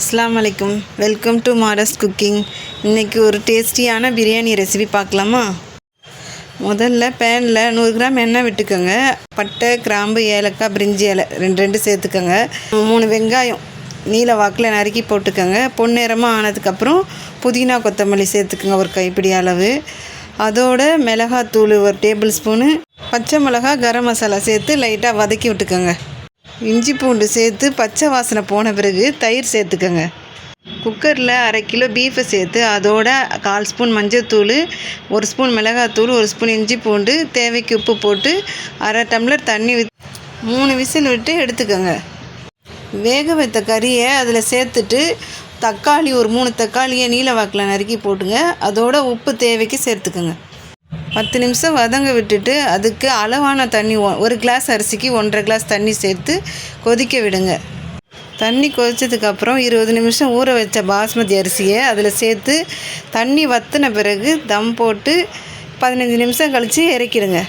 அஸ்லாம் வலைக்கம். Welcome to modest cooking இன்றைக்கி ஒரு டேஸ்டியான பிரியாணி ரெசிபி பார்க்கலாமா? முதல்ல பேனில் நூறு கிராம் எண்ணெய் விட்டுக்கோங்க. பட்டை கிராம்பு ஏலக்காய் பிரிஞ்சி இலை ரெண்டு ரெண்டு சேர்த்துக்கோங்க. மூணு வெங்காயம் நீல வாக்கில் நறுக்கி போட்டுக்கோங்க. பொன்னிறமாக ஆனதுக்கப்புறம் புதினா கொத்தமல்லி சேர்த்துக்கோங்க ஒரு கைப்பிடி அளவு. அதோட மிளகாத்தூள் ஒரு டேபிள் ஸ்பூனு. பச்சை மிளகா கரம் மசாலா சேர்த்து லைட்டாக வதக்கி விட்டுக்கோங்க. இஞ்சி பூண்டு சேர்த்து பச்சை வாசனை போன பிறகு தயிர் சேர்த்துக்கோங்க. குக்கரில் அரை கிலோ பீஃபை சேர்த்து அதோட கால் ஸ்பூன் மஞ்சள்தூள் ஒரு ஸ்பூன் மிளகாத்தூள் ஒரு ஸ்பூன் இஞ்சி பூண்டு தேவைக்கு உப்பு போட்டு அரை டம்ளர் தண்ணி மூணு விசில் விட்டு எடுத்துக்கோங்க. வேக வைத்த கறியை அதில் சேர்த்துட்டு தக்காளி ஒரு மூணு தக்காளியை நீல வாக்கில் நறுக்கி போட்டுங்க. அதோட உப்பு தேவைக்கு சேர்த்துக்கோங்க. பத்து நிமிஷம் வதங்க விட்டுட்டு அதுக்கு அளவான தண்ணி ஒ- ஒரு கிளாஸ் அரிசிக்கு ஒன்றரை கிளாஸ் தண்ணி சேர்த்து கொதிக்க விடுங்க. தண்ணி கொதித்ததுக்கப்புறம் இருபது நிமிஷம் ஊற வச்ச பாஸ்மதி அரிசியை அதில் சேர்த்து தண்ணி வற்றின பிறகு தம் போட்டு பதினஞ்சு நிமிஷம் கழித்து இறக்கிடுங்க.